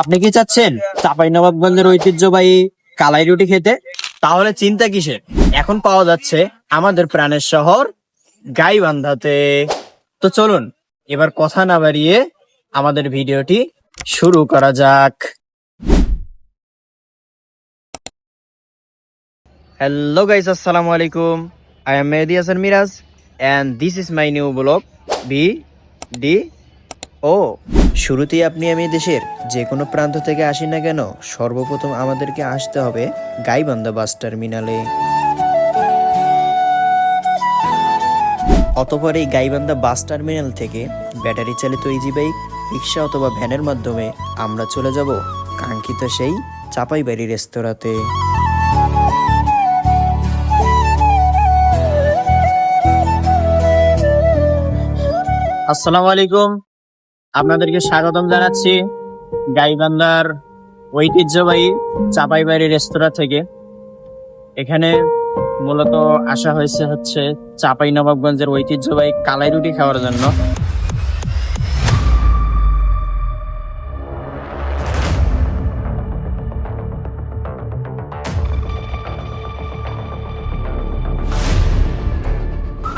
আপনি কি চাচ্ছেন? চাপাই নবাবগঞ্জের ঐতিহ্যবাহী কালাই রুটি খেতে? তাহলে চিন্তা কিসের? এখন পাওয়া যাচ্ছে আমাদের প্রাণের শহর গাইবান্ধাতে। তো চলুন, এবার কথা না বাড়িয়ে আমাদের ভিডিওটি শুরু করা যাক। হ্যালো গাইস আসসালামু আলাইকুম। I am Mehedi Hasan Miraz and this is my new blog B D O, শুরুতেই আপনি আমি দেশের যে কোনো প্রান্ত থেকে আসি না কেন, সর্বপ্রথম আমাদেরকে আসতে হবে গাইবান্ধা বাস টার্মিনালে। অতপর এই গাইবান্ধা বাস টার্মিনাল থেকে ব্যাটারি চালিত ইজি বাইক রিক্সা অথবা ভ্যানের মাধ্যমে আমরা চলে যাব কাঙ্ক্ষিত সেই চাপাইবাড়ি রেস্তোরাঁতে। আসসালামু আলাইকুম। আপনাদেরকে স্বাগতম জানাচ্ছি গাইবান্ধার ঐতিহ্যবাহী চাপাইবাড়ি রেস্তোরাঁ থেকে। এখানে মূলত আসা হয়েছে হচ্ছে চাপাই নবাবগঞ্জের ঐতিহ্যবাহী কালাই রুটি খাওয়ার জন্য।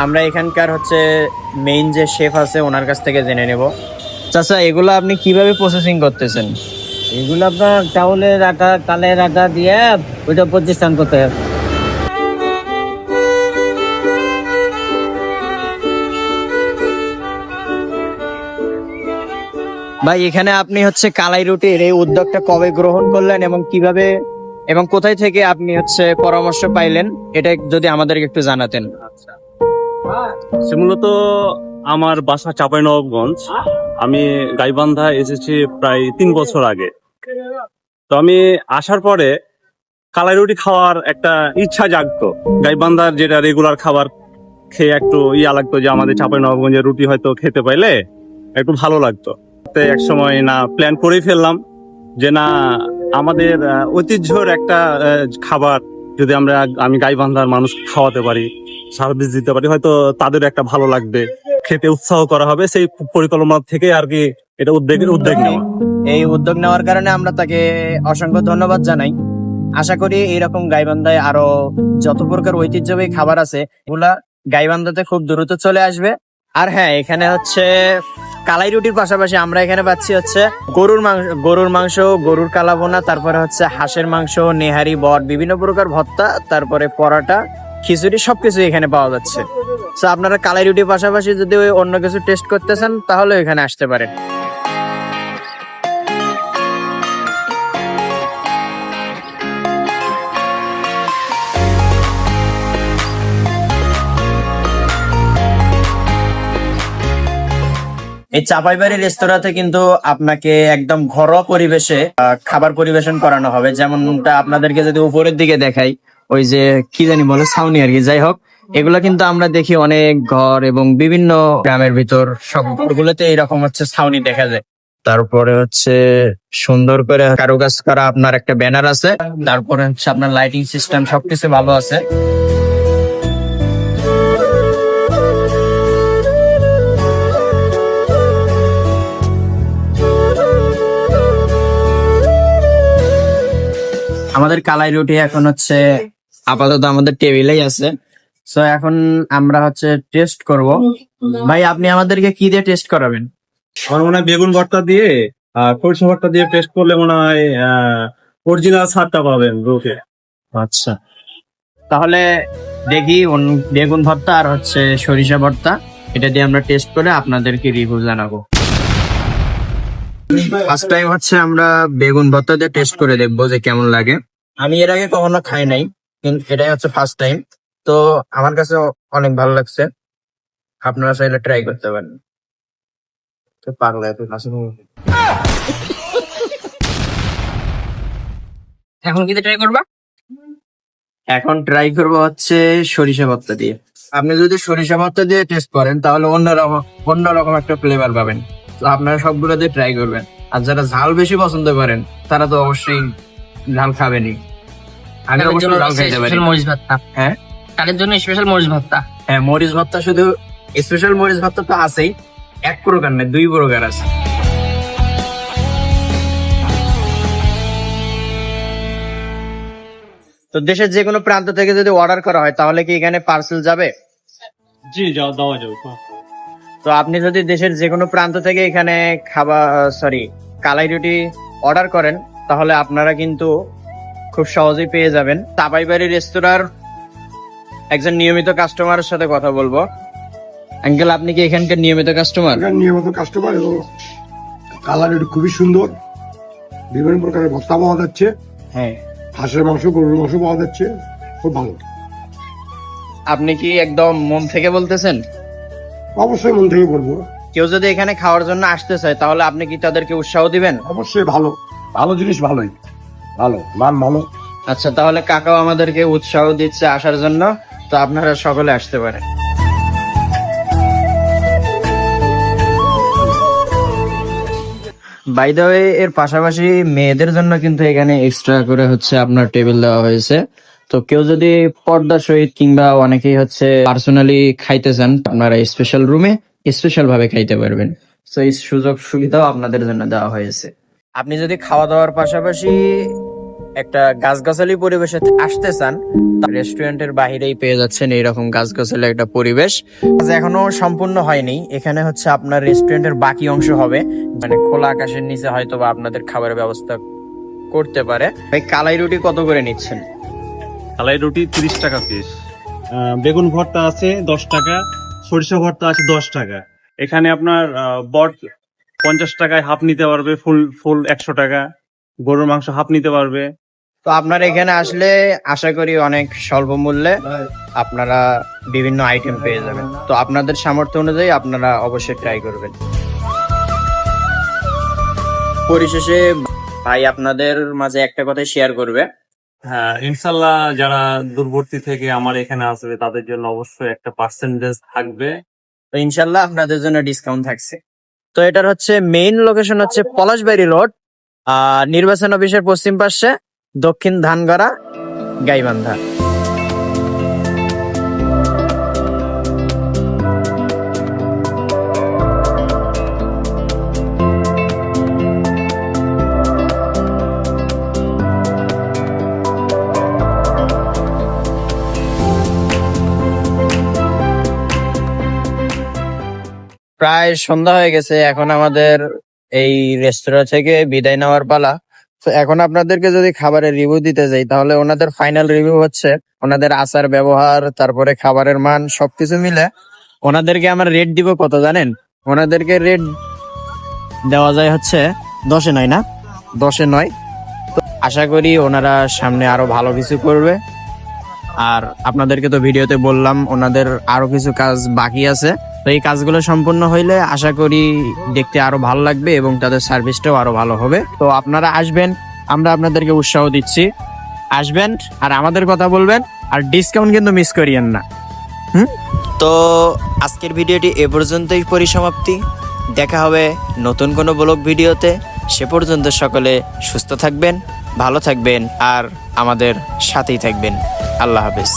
আমরা এখানকার হচ্ছে মেইন যে শেফ আছে, ওনার কাছ থেকে জেনে নেব। চাচা এগুলো আপনি কীভাবে প্রসেসিং করতেছেন? এগুলো আপনার চাউলের আটা তালের আটা দিয়ে ওইটা প্রতিষ্ঠান করতে হবে। ভাই এখানে আপনি হচ্ছে কালাই রুটির এই উদ্যোগটা কবে গ্রহণ করলেন এবং কীভাবে এবং কোথায় থেকে আপনি হচ্ছে পরামর্শ পাইলেন? এটা যদি আমাদেরকে একটু জানাতেন। সে মূলত আমার বাসা চাঁপাইনবাবগঞ্জ। আমি গাইবান্ধা এসেছি প্রায় তিন বছর আগে। তো আমি আসার পরে কালাই রুটি খাওয়ার একটা ইচ্ছা জাগতো। গাইবান্ধার যেটা রেগুলার খাবার খেয়ে একটু ইয়া লাগতো যে আমাদের চাঁপাইনবাবগঞ্জের রুটি হয়তো খেতে পাইলে একটু ভালো লাগতো। এক সময় না প্ল্যান করেই ফেললাম যে না, আমাদের ঐতিহ্যর একটা খাবার যদি আমরা, আমি গাইবান্ধার মানুষ খাওয়াতে পারি, সার্ভিস দিতে পারি, হয়তো তাদের একটা ভালো লাগবে। খেতে উৎসাহ করা হবে, সেই পরিকল্পনা থেকে আর কি এটা উদ্যোগ উদ্যোগ নেওয়া। এই উদ্যোগ নেওয়ার কারণে আমরা তাকে অসংখ্য ধন্যবাদ জানাই। আশা করি এইরকম গাইবান্ধায় আরও যত প্রকার ঐতিহ্যবাহী খাবার আছে, এগুলা গাইবান্ধাতে খুব দ্রুত চলে আসবে। আর হ্যাঁ এখানে হচ্ছে কালাই রুটির পাশাপাশি আমরা এখানে পাচ্ছি হচ্ছে গরুর মাংস গরুর মাংস, গরুর কালাবোনা তারপরে হচ্ছে হাঁসের মাংস, নেহারি, বট, বিভিন্ন প্রকার ভত্তা তারপরে পরোটা খিচুড়ি সবকিছু এখানে পাওয়া যাচ্ছে। তো আপনারা কালাই রুটির পাশাপাশি যদি অন্য কিছু টেস্ট করতে চান তাহলে এখানে আসতে পারেন। এই চাপাইবাড়ি রেস্তোরাঁতে কিন্তু আপনাকে একদম ঘরোয়া পরিবেশে খাবার পরিবেশন করানো হবে। যেমনটা আপনাদেরকে যদি উপরের দিকে দেখাই ওই যে কি জানি বলে, ছাউনি আর কি, যাই হোক, এগুলো কিন্তু আমরা দেখি অনেক ঘর এবং বিভিন্ন গ্রামের ভিতর, সব ঘরগুলোতে এরকম হচ্ছে ছাউনি দেখা যায়। তারপরে হচ্ছে সুন্দর করে কারুকাজ করা আপনার একটা ব্যানার আছে, তারপরে হচ্ছে আপনার লাইটিং সিস্টেম সবকিছু ভালো আছে। আমাদের কালাই রুটি এখন হচ্ছে আপাতত আমাদের টেবিলেই আছে। সো এখন আমরা হচ্ছে টেস্ট করব। ভাই আপনি আমাদেরকে কি দিয়ে টেস্ট করাবেন? আমার মনে হয় বেগুন ভর্তা দিয়ে আর সরষে ভর্তা দিয়ে টেস্ট করলে মনে হয় অরিজিনাল স্বাদটা পাবেন রুকে আচ্ছা। তাহলে দেখি অন্য- বেগুন ভর্তা আর হচ্ছে সরিষা ভর্তা। এটা দিয়ে আমরা টেস্ট করে আপনাদেরকে রিভিউ জানাব। ফার্স্ট টাইম হচ্ছে আমরা বেগুন ভর্তা দিয়ে টেস্ট করে দেখব যে কেমন লাগে। আমি এর আগে কখনো খাই নাই। এটাই হচ্ছে ফার্স্ট টাইম তো আমার কাছে অনেক ভালো লাগছে। আপনারা চাইলে ট্রাই করতে পারেন। পাগলা এত এখন কি ট্রাই করবা? এখন ট্রাই করব হচ্ছে সরিষা ভর্তা দিয়ে। আপনি যদি সরিষা ভর্তা দিয়ে টেস্ট করেন তাহলে অন্যরকম অন্যরকম একটা ফ্লেভার পাবেন। তো আপনারা সবগুলো দিয়ে ট্রাই করবেন। আর যারা ঝাল বেশি পছন্দ করেন তারা তো অবশ্যই ঝাল খাবেনই। খাইতে পারি। মরিচ ভাতটা। হ্যাঁ? জন্য স্পেশাল মরিচ ভাতটা। হ্যাঁ মরিচ ভাতটা শুধু স্পেশাল মরিচ ভাতটা তো আছেই। এক প্রকার দুই প্রকার আছে। তো দেশের যে কোনো প্রান্ত থেকে যদি অর্ডার করা হয় তাহলে কি এখানে পার্সেল যাবে? জি যাও দেওয়া যাবে তো আপনি যদি দেশের যে কোনো প্রান্ত থেকে এখানে খাবার সরি কালাই রুটি অর্ডার করেন তাহলে আপনারা কিন্তু খুব সহজেই পেয়ে যাবেন। তাপাইবাড়ি রেস্তোরাঁর একজন নিয়মিত কাস্টমারের সাথে কথা বলব। আঙ্কেল আপনি কি এখানকার নিয়মিত কাস্টমার? নিয়মিত কাস্টমার এবং কালার এটি খুবই সুন্দর। বিভিন্ন প্রকারের ভর্তা পাওয়া যাচ্ছে। হ্যাঁ। হাঁসের মাংস গরুর মাংস পাওয়া যাচ্ছে। খুব ভালো। আপনি কি একদম মন থেকে বলতেছেন? অবশ্যই মন থেকে বলব। কেউ যদি এখানে খাওয়ার জন্য আসতে চায় তাহলে আপনি কি তাদেরকে উৎসাহ দিবেন? অবশ্যই ভালো। ভালো জিনিস ভালোই। ভালো, মান ভালো। আচ্ছা তাহলে কাকাও আমাদেরকে উৎসাহ দিচ্ছে আসার জন্য, তো আপনারা সকলে আসতে পারেন। বাই দ্য এর পাশাপাশি মেয়েদের জন্য কিন্তু এখানে এক্সট্রা করে হচ্ছে আপনার টেবিল দেওয়া হয়েছে। তো কেউ যদি পর্দা সহিত কিংবা অনেকেই হচ্ছে পার্সোনালি খাইতে চান, আপনারা স্পেশাল রুমে স্পেশাল ভাবে খাইতে পারবেন। তো এই সুযোগ সুবিধাও আপনাদের জন্য দেওয়া হয়েছে। আপনি যদি খাওয়া দাওয়ার পাশাপাশি একটা গাছগাছালি পরিবেশে আসতে চান রেস্টুরেন্টের বাহিরেই পেয়ে যাচ্ছেন এইরকম গাছগাছালি একটা পরিবেশ। এখনও সম্পূর্ণ হয়নি। এখানে হচ্ছে আপনার রেস্টুরেন্টের বাকি অংশ হবে। মানে খোলা আকাশের নিচে হয়তো বা আপনাদের খাবারের ব্যবস্থা করতে পারে। ভাই কালাই রুটি কত করে নিচ্ছেন? কালাই রুটি তিরিশ টাকা পিস বেগুন ভর্তা আছে দশ টাকা সরিষা ভর্তা আছে দশ টাকা। এখানে আপনার আহ, বট পঞ্চাশ টাকায় হাফ নিতে পারবে ফুল ফুল একশো টাকা। গরুর মাংস হাফ নিতে পারবে। তো আপনারা এখানে আসলে আশা করি অনেক স্বল্প মূল্যে আপনারা বিভিন্ন আইটেম পেয়ে যাবেন। তো আপনাদের সামর্থ্য অনুযায়ী আপনারা অবশ্যই ট্রাই করবেন। পরিশেষে ভাই আপনাদের মাঝে একটা কথা শেয়ার করবে। হ্যাঁ ইনশাল্লাহ যারা দূরবর্তী থেকে আমার এখানে আসবে তাদের জন্য অবশ্যই একটা পার্সেন্টেজ থাকবে। তো ইনশাল্লাহ আপনাদের জন্য ডিসকাউন্ট থাকছে। তো এটার হচ্ছে মেইন লোকেশন হচ্ছে পলাশবাড়ি রোড আর নির্বাচন অফিসের পশ্চিম পাশে দক্ষিণ ধানগড়া, গাইবান্ধা। প্রায় সন্ধ্যা হয়ে গেছে, এখন আমাদের এই রেস্তোরাঁ থেকে বিদায় নেওয়ার পালা। তো এখন আপনাদেরকে যদি খাবারের রিভিউ দিতে যাই, তাহলে ওনাদের ফাইনাল রিভিউ হচ্ছে, ওনাদের আচার ব্যবহার, তারপরে খাবারের মান, সবকিছু মিলে ওনাদেরকে আমরা রেট দিব কত জানেন? ওনাদেরকে রেট দেওয়া যায় হচ্ছে দশে নয় না? দশে নয়। তো আশা করি ওনারা সামনে আরও ভালো কিছু করবে। আর আপনাদেরকে তো ভিডিওতে বললাম, ওনাদের আরও কিছু কাজ বাকি আছে। তো এই কাজগুলো সম্পূর্ণ হইলে আশা করি দেখতে আরও ভালো লাগবে এবং তাদের সার্ভিসটাও আরও ভালো হবে। তো আপনারা আসবেন, আমরা আপনাদেরকে উৎসাহ দিচ্ছি। আসবেন আর আমাদের কথা বলবেন আর ডিসকাউন্ট কিন্তু মিস করিয়েন না। হুম? তো আজকের ভিডিওটি এ পর্যন্তই পরিসমাপ্তি। দেখা হবে নতুন কোনো ব্লগ ভিডিওতে। সে পর্যন্ত সকলে সুস্থ থাকবেন, ভালো থাকবেন আর আমাদের সাথেই থাকবেন। আল্লাহ হাফেজ।